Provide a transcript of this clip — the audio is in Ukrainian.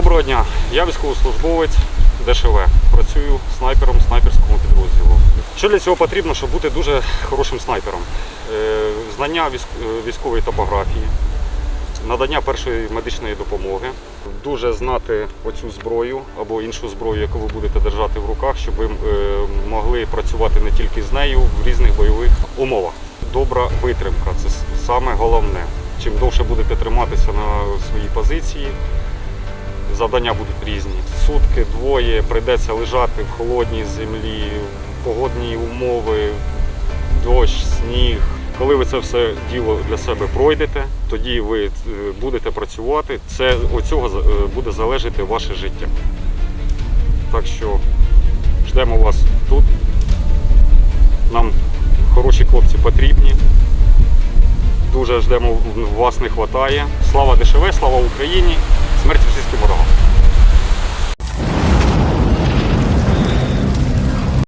Доброго дня. Я військовослужбовець ДШВ. Працюю снайпером снайперському підрозділу. Що для цього потрібно, щоб бути дуже хорошим снайпером? Е, Знання е, військової топографії, надання першої медичної допомоги, дуже знати оцю зброю або іншу зброю, яку ви будете держати в руках, щоб ви е, могли працювати не тільки з нею в різних бойових умовах. Добра витримка це саме головне. Чим довше будете триматися на своїй позиції, завдання будуть різні. Сутки, двоє, прийдеться лежати в холодній землі, погодні умови, дощ, сніг. Коли ви це все діло для себе пройдете, тоді ви е, будете працювати. Це від цього е, буде залежати ваше життя. Так що ждемо вас тут. Нам хороші хлопці потрібні. Дуже ждемо, вас не вистачає. Слава ДШВ, слава Україні, смерть російським ворогам.